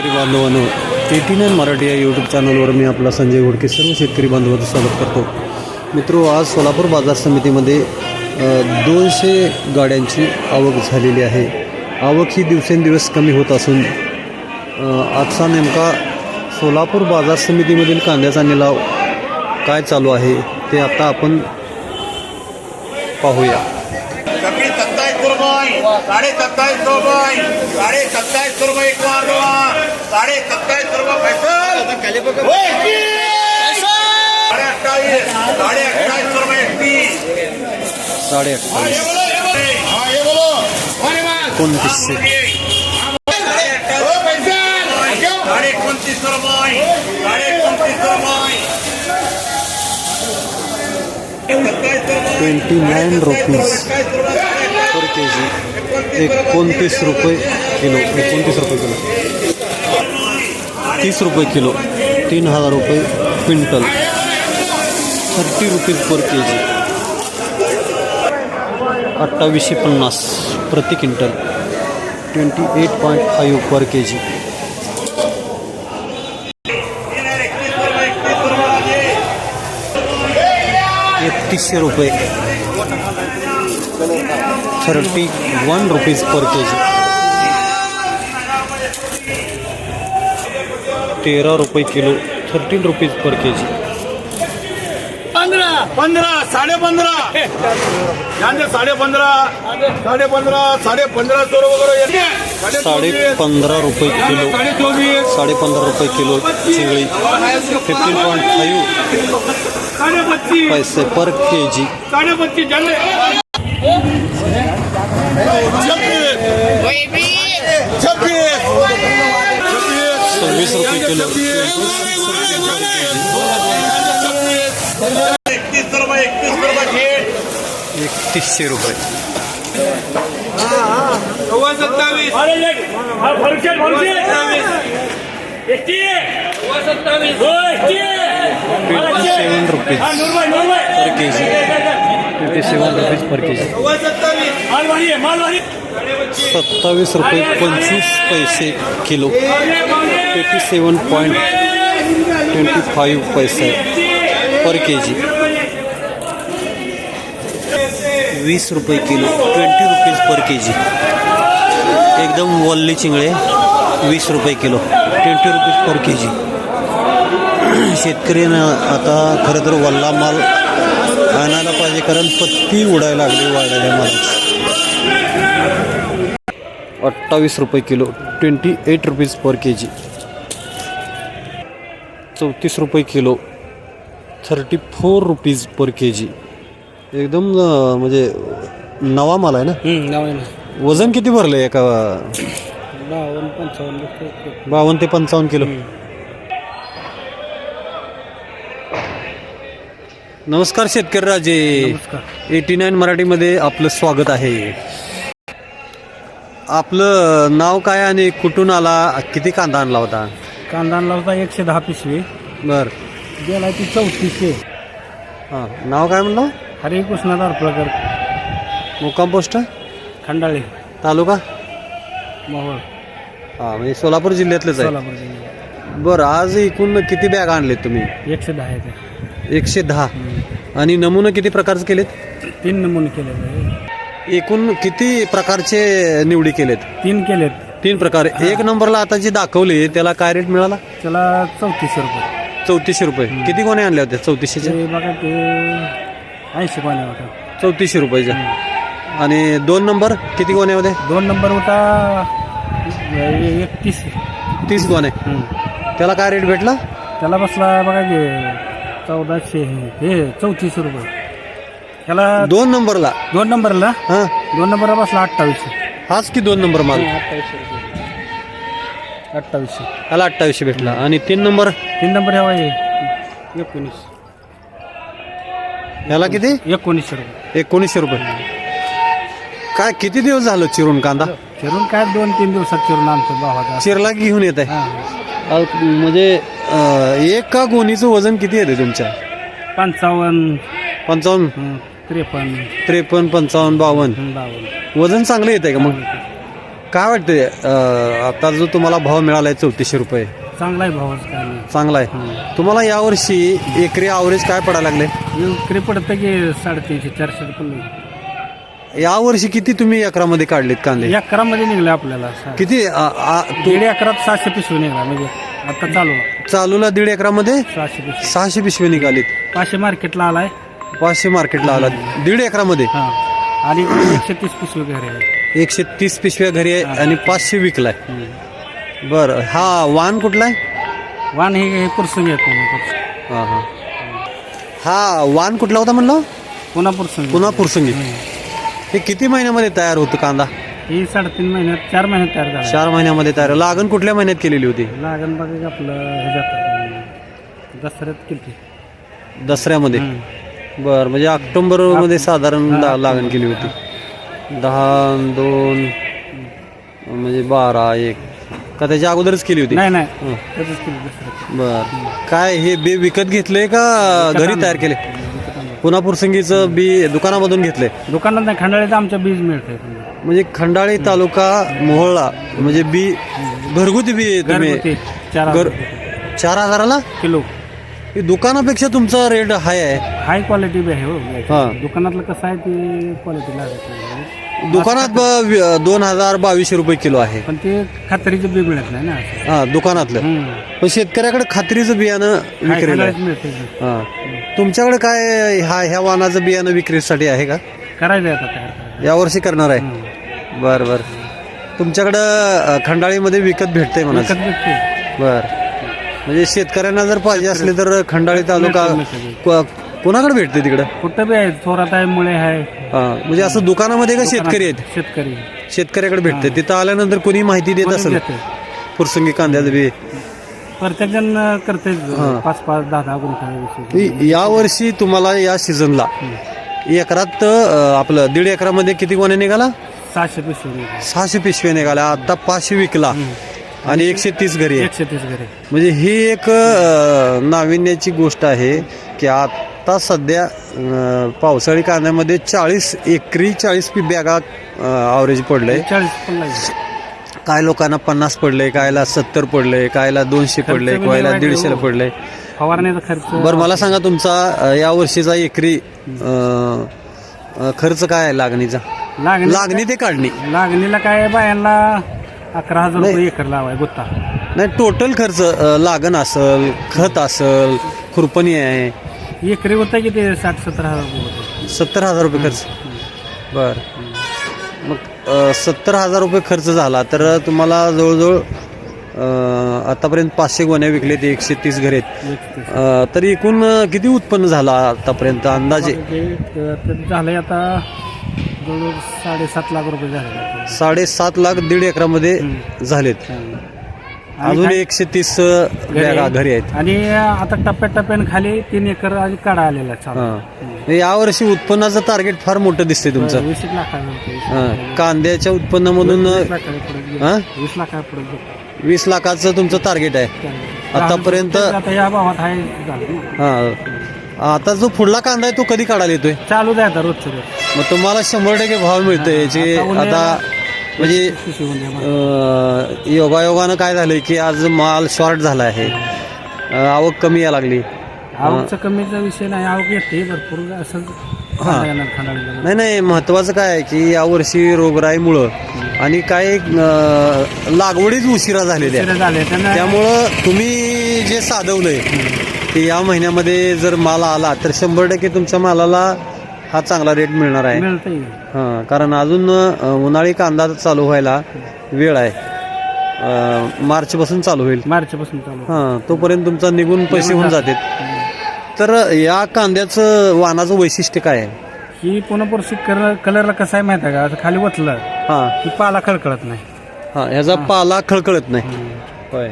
शेतकरी बांधवांनो eighty nine Marathi या यूट्यूब चॅनलवर मी आपला संजय घोडके सर्व शेतकरी बांधवांचं स्वागत करतो. मित्रो आज सोलापूर बाजार समितीमध्ये दोनशे गाड्यांची आवक झालेली आहे. आवक ही दिवसेंदिवस कमी होत असून आजचा नेमका सोलापूर बाजार समितीमधील कांद्याचा निलाव काय चालू आहे ते आता आपण पाहूया. कमी सत्ताईस रुपये. साडे सत्ताईस रुपये. साडे सत्ताईस रुपये एक साडे सत्ताईस रुपये फैसल. साडे अठ्ठावीस. साडे अठ्ठावीस रुपये एकतीस. साडे अठ्ठावीस. बोलो एकोणतीसशे साडे एकोणतीस रुपये साडे एकोणतीस रुपये twenty nine rupees per K G एकोणतीस रुपये किलो एकोणतीस रुपये किलो तीस रुपये किलो तीन हजार रुपये quintal thirty rupees per K G अठ्ठावीसशे पन्नास प्रति quintal twenty eight point five per K G तीसशे रुपये. Thirty one rupees per K G तेरा रुपये kilo thirteen rupees per K G पंधरा. पंधरा साडे पंधरा यांचे साडे पंधरा साडे पंधरा साडे पंधरा सौ रुपये साडे पंधरा रुपये किलो. साडे चोवीस साडे पंधरा रुपये किलो चिंगळी. फिफ्टीन पॉईंट फाईव्ह साडे पच्चीस पैसे पर के जी साडे पच्चीस छब्बीस. सव्वीस रुपये किलो. एकतीसशे रुपये. सव्वा सत्तावीस seven rupees per K G twenty seven rupees per K G सत्तावीस रुपये पंचवीस पैसे kilo. Eighty seven point twenty five पैसे पर के जी वीस रुपये kilo twenty rupees per K G एकदम वल्ली चिंगळे वीस रुपये kilo twenty rupees per K G शेतकऱ्यांना आता खरं तर वल्ला माल आणायला पाहिजे कारण पत्ती उडायला लागली वाढायला माल अठ्ठावीस रुपये kilo twenty eight rupees per K G चौतीस रुपये kilo thirty four rupees per K G एकदम अं, म्हणजे नवा माल आहे ना? वजन किती भरलं आहे एका बावन्न ते पंचावन्न किलो. नमस्कार शेतकरी राजे. एटी नाईन मराठीमध्ये आपलं स्वागत आहे. आपलं नाव काय आणि कुठून आला? किती कांदा आणला होता? कांदा आणला होता एकशे दहा पिशवी. बर. गेला ती चौतीसशे. हां नाव काय म्हणलं? हरे कृष्णा दारपळकर मुक्काम पोस्ट? खंडाळे. तालुका? मोहोळ. हां म्हणजे सोलापूर जिल्ह्यातलेच आहे. सोलापूर जिल्ह्यात. बरं आज एकूण किती बॅग आणलेत तुम्ही? एकशे दहा आहे एकशे दहा. आणि नमुने किती प्रकारचे केलेत? तीन नमुने आहे. एकूण किती प्रकारचे निवडी केलेत? तीन केलेत. तीन प्रकार. एक नंबरला आता जे दाखवले त्याला काय रेट मिळाला? त्याला चौतीसशे रुपये. चौतीसशे रुपये. किती कोणी आणल्या होत्या चौतीसशेच्या? ते बघा ते ऐंशी पाण्या होता चौतीसशे रुपयाच्या आणि दोन नंबर किती गोण्या होत्या दोन नंबर होता एकतीस. तीस गोण्या हम्म. त्याला काय रेट भेटला? त्याला बसला बघा की चौदाशे हे चौतीसशे रुपये. त्याला दोन नंबरला? दोन नंबरला? हा. दोन नंबरला बसला अठ्ठावीसशे. हाच की दोन नंबर माल अठ्ठावीसशे. रुपये अठ्ठावीसशे त्याला अठ्ठावीसशे भेटला. आणि तीन नंबर? तीन नंबर आहे एकोणीस. ह्याला किती? एकोणीसशे रुपये. एकोणीसशे रुपये. काय किती दिवस झालं चिरून कांदा? चिरून काय दोन तीन दिवसात चिरून आणतो भावाचा चिरला की घेऊन येत आहे हा. म्हणजे अं, एका गोणीचं वजन किती येते तुमच्या? पंचावन्न. पंचावन्न? हं, त्रेपन्न. त्रेपन्न पंचावन्न बावन्न. हं, बावन्न. वजन चांगलं येत आहे का मग? काय वाटतंय अं, आता जो तुम्हाला भाव मिळालाय चौतीसशे रुपये? चांगला आहे भावच काय नाही. चांगला आहे. तुम्हाला यावर्षी एकरी ॲव्हरेज काय पडायला लागले? विक्री पडतं की साडेतीनशे चारशे रुपये यावर्षी किती तुम्ही एकरामध्ये काढलेत कांदे? अकरामध्ये निघलं आपल्याला सा- किती? आ- आ- तू- दीड अकरात सहाशे पिशवी निघाला म्हणजे आता चालू चालूला दीड एकरामध्ये? सहाशे पिशवी. सहाशे पिशवे निघालीत. पाचशे मार्केटला आलाय. पाचशे मार्केटला आला दीड एकरामध्ये? हा. आणि एकशे तीस पिशवी घरी आहे. एकशे तीस पिशव्या घरी आहे आणि पाचशे विकलाय. बर. हा वाण कुठला आहे? वाण हे हे पुरसून येतो. हा हा. हा वाण कुठला होता म्हणलं? पुन्हा पुरसून पुन्हा पुरसंगी. हे किती महिन्यामध्ये तयार होतं कांदा? ही साडेतीन महिन्यात चार महिन्यात तयार झाला. चार महिन्यामध्ये तयार. लागण कुठल्या महिन्यात केलेली होती? लागण बघा आपलं दसऱ्यात किती दसऱ्यामध्ये? बर म्हणजे ऑक्टोबरमध्ये साधारण ला- लागण केली होती. दहा दोन म्हणजे बारा एक का त्याच्या अगोदरच केली होती? नाही नाही. केली बर. काय हे बी विकत घेतले का घरी तयार केले पुन्हा पुरसंगीचं बी दुकानामधून घेतले दुकानात नाही खंडाळीचं आमच्या बीज मिळतंय म्हणजे खंडाळी तालुका मोहोळला म्हणजे बी घरगुती बी तुम्ही घरगुती चार घर हजार चार हजाराला? किलो. हे दुकानापेक्षा तुमचा रेट हाय आहे. हाय क्वालिटी बी आहे हो. हा. दुकानातलं कसं आहे ती क्वालिटी लागत नाही. दुकानात ब- वि- दोन हजार बावीसशे रुपये किलो आहे. पण ते खात्रीचं बी मिळत नाही ना असं. हा दुकानातलं. हम्म. पण शेतकऱ्याकडे खात्रीचं बियाणं हाय विक्रीला आहे मिळतंय. हा. तुमच्याकडे काय ह्या ह्या वाहनाचं बियाणं विक्रीसाठी आहे का? करायचं आहे आता तयार करायचं. यावर्षी करणार आहे. हम्म. बर बर. तुमच्याकडं अ, खंडाळीमध्ये विकत भेटतंय म्हणा विकत भेटते बर. म्हणजे शेतकऱ्यांना जर पाहिजे असले तर खंडाळी तालुका मिळतं, को- कोणाकडे भेटते तिकडं? कुठं बी आहे थोरात आहे. मुळे आहे हा म्हणजे असं दुकानामध्ये का शेतकरी आहेत? शेतकरी. शेतकऱ्याकडे भेटते. तिथं आल्यानंतर कोणी माहिती देत कोणी असेल? देतंय. पुरसंगी कांद्याचं बी. प्रत्येक जण करते पाच पाच दहा दहा गुंठा. इ- यावर्षी तुम्हाला या सीझनला एकरात अ, आपलं दीड एकरामध्ये किती गोण्या निघाला? सहाशे पिशवी. सहाशे पिशव्या निघाल्या. आता पाचशे विकला. आणि एकशे तीस घरी आहे. एकशे तीस घरी म्हणजे ही एक अ, नाविन्याची गोष्ट आहे की आता सध्या अ, पावसाळी कांद्यामध्ये चाळीस एकरी चाळीस पी बॅगा आवरेज चाळीस पण लागले काय लोकांना पन्नास पडले कायला सत्तर पडले कायला दोनशे पडले कायला दीडशेला हो. पडले फवारण्याचा खर्च. बरं मला सांगा तुमचा या वर्षीचा एकरी खर्च काय आहे लागणीचा? लागणी लागणी ते काढणी. लागणीला काय बायांना अकरा हजार रुपये एकर लावाय गुत्ता. नाही टोटल खर्च लागण असल खत असल खुरपणी आहे एकरी होता की ते साठ सत्तर हजार रुपये होते? सत्तर हजार रुपये खर्च. बर. मग सत्तर हजार रुपये खर्च झाला तर तुम्हाला जवळजवळ आतापर्यंत पाचशे गोण्या विकले ते एकशे तीस घरे आहेत. तरी एकूण किती उत्पन्न झालं आतापर्यंत अंदाजे? झालंय आता जवळजवळ साडेसात लाख रुपये झाले. साडेसात लाख दीड एकरामध्ये झालेत. अजून एकशे तीस बॅगा घरी आहेत आणि आता टप्प्याटप्प्याने खाली तीन एकर आणि काढा आलेला आहे चालू. हा. यावर्षी उत्पन्नाचं टार्गेट फार मोठं दिसतंय तुमचं वीस एक हा. कांद्याच्या उत्पन्नामधून वीस गेलं. हा? वीस गेलं. वीस लाखाचं तुमचं टार्गेट आहे आतापर्यंत- आता या भावात आहे झालं ना. हा आता जो पुढला कांदा आहे तो कधी काढायला येतोय चालू आहे आता रोजचं रोज मग तुम्हाला शंभर टक्के भाव मिळतोय याचे आता म्हणजे. अं, योगायोगानं काय झालंय की आज माल शॉर्ट झाला आहे अं, आवक कमी यायला लागली आवकचा कमीचा विषय नाही आवक येते भरपूर असं. येणार. नाही नाही महत्वाचं काय आहे की यावर्षी रोगराईमुळं आणि काय अं, लागवडीच उशिरा झालेल्या उशिरा झाले त्यांना त्यामुळं तुम्ही जे साधवलंय ते या महिन्यामध्ये जर माल आला तर शंभर टक्के तुमच्या मालाला हा चांगला रेट मिळणार आहे. हां कारण अजून अं, उन्हाळी कांदा चालू व्हायला वेळ आहे. अं, मार्चपासून चालू होईल. मार्च पासून चालू. हां तोपर्यंत तुमचा निघून पैसे होऊन जातात. तर या कांद्याचं वाहनाचं वैशिष्ट्य काय आहे? ही पुन्हा परशी कलर कलरला कसं आहे माहिती आहे का? असं खाली वतलं हां. की पाला खळखळत नाही. हां ह्याचा पाला खळखळत नाही. होय.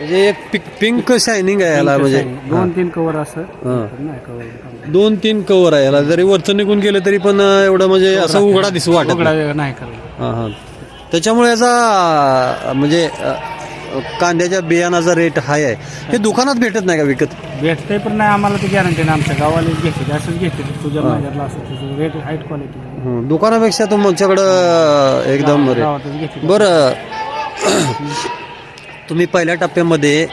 म्हणजे एक पिक पिंक शायनिंग आहे याला म्हणजे. दोन तीन कवर असं. नाही कवर दोन तीन कवर आहे याला. जरी वरचं निघून गेलं तरी पण अं, एवढं म्हणजे असं उघडा दिसू वाटत उघडा नाही. हां हां. त्याच्यामुळे याचा अं, म्हणजे अं, कांद्याच्या बियाणाचा रेट हाय आहे. हे दुकानात भेटत नाही का विकत? भेटतंय पण नाही आम्हाला ते गॅरंटी नाही. आमच्या गावाला घेते. असंच घेते. तुझ्या. माझ्याला असं तुझं रेट हाईट क्वालिटी हं, दुकानापेक्षा तुमच्याकडं एकदम रे. गावातच घेते. बरं. तुम्ही पहिल्या टप्प्यामध्ये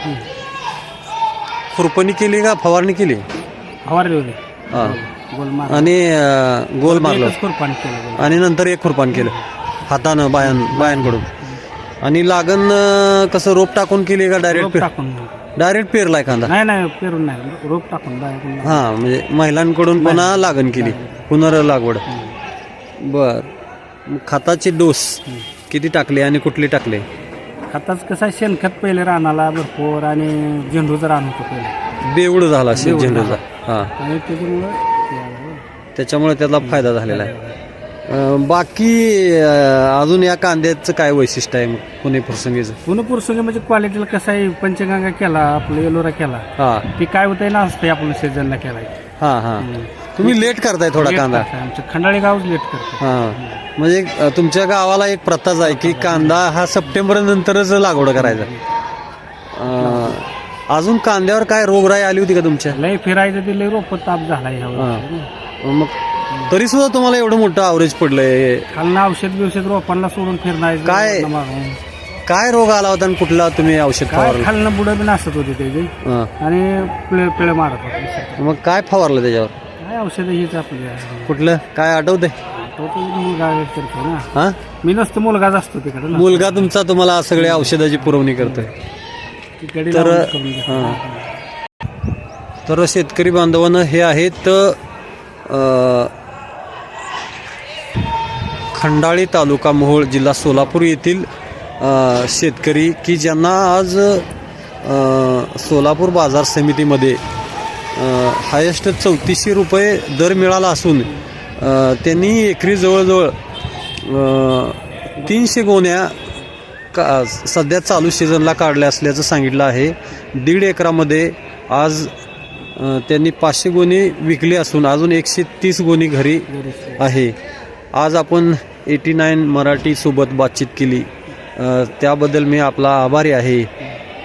खुरपणी केली का फवारणी केली? फवारले होते. हा. आणि अं, गोल मारलं. एकच कुरपान केलं. आणि नंतर एक खुरपान केलं. हातानं बायां बायांकडून. आणि लागण अं, कसं रोप टाकून केली का रोप डायरेक्ट टाकून डायरेक्ट पेरलाय कांदा नाही नाही पेरून नाही. रोप टाकून बाहेरून हा म्हणजे महिलांकडून पुन्हा लागण केली. पुनर्लागवड बर. मग खताचे डोस किती टाकले आणि कुठले टाकले? खताच कसं आहे शेणखत पहिले रानाला भरपूर आणि झेंडूचं रान होतं पहिले. बेवड झाला बेवड झेंडूचा. हा. आणि त्याच्यामुळं त्याला फायदा झालेला आहे. अं, बाकी अं, अजून या कांद्याचं काय वैशिष्ट्य आहे मग पुणे प्रसंगीचं? पुन्हा पुरसुंगी म्हणजे क्वालिटीला कसं आहे पंचगंगा केला आपलं येलोरा केला. हा. ती काय होतंय ना असते आपण सीझनला केला हा हा. तुम्ही लेट करताय थोडा कांदा. आमचं खंडाळी गावच लेट करतो हा. म्हणजे अं, तुमच्या गावाला एक प्रथाच आहे की कांदा हा सप्टेंबर नंतरच लागवड करायचा. अं, अजून कांद्यावर काय रोगराई आली होती का तुमच्या? लय फिरायचं ते लय रोप ताप झाला. मग तरी सुद्धा तुम्हाला एवढं मोठं अवरेज पडलंय खालनं औषध बिवषध रोपांना सोडून फिरणार काय? काय रोग आला होता आणि कुठला तुम्ही औषध काय फवारलं? खालनं बुडं बी नासत होते त्याचे हा. आणि पिळे पिळे मारत होते. मग काय फवारलं त्याच्यावर? काय औषध हीच आपली. कुठलं? काय आठवतंय? तो मुलगा करतो ना हा मी नसतो मुलगाच असतो तिकडे ना मुलगा तुमचा तुम्हाला सगळ्या औषधाची पुरवणी करतोय तिकडे तर लावून करून घेतो. हा. तर शेतकरी बांधवांना हे आहेत अ, खंडाळी तालुका मोहोळ जिल्हा सोलापूर येथील अ, शेतकरी की ज्यांना आज अ, सोलापूर बाजार समितीमध्ये हायेस्ट चौतीसशे रुपये दर मिळाला असून त्यांनी एकरी जवळजवळ तीनशे गोण्या का सध्या चालू सीझनला काढल्या असल्याचं सांगितलं आहे. दीड एकरामध्ये आज त्यांनी पाचशे गोणी विकली असून अजून एकशे तीस गोणी घरी आहे. आज आपण एटी नाईन मराठीसोबत बातचीत केली. त्याबद्दल मी आपला आभारी आहे.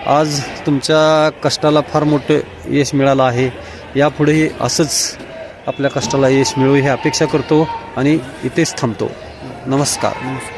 आज तुमच्या कष्टाला फार मोठं यश मिळालं आहे. यापुढेही असंच आपल्या कष्टाला यश मिळू ही अपेक्षा करतो आणि इथेच थांबतो. नमस्कार. नमस्कार.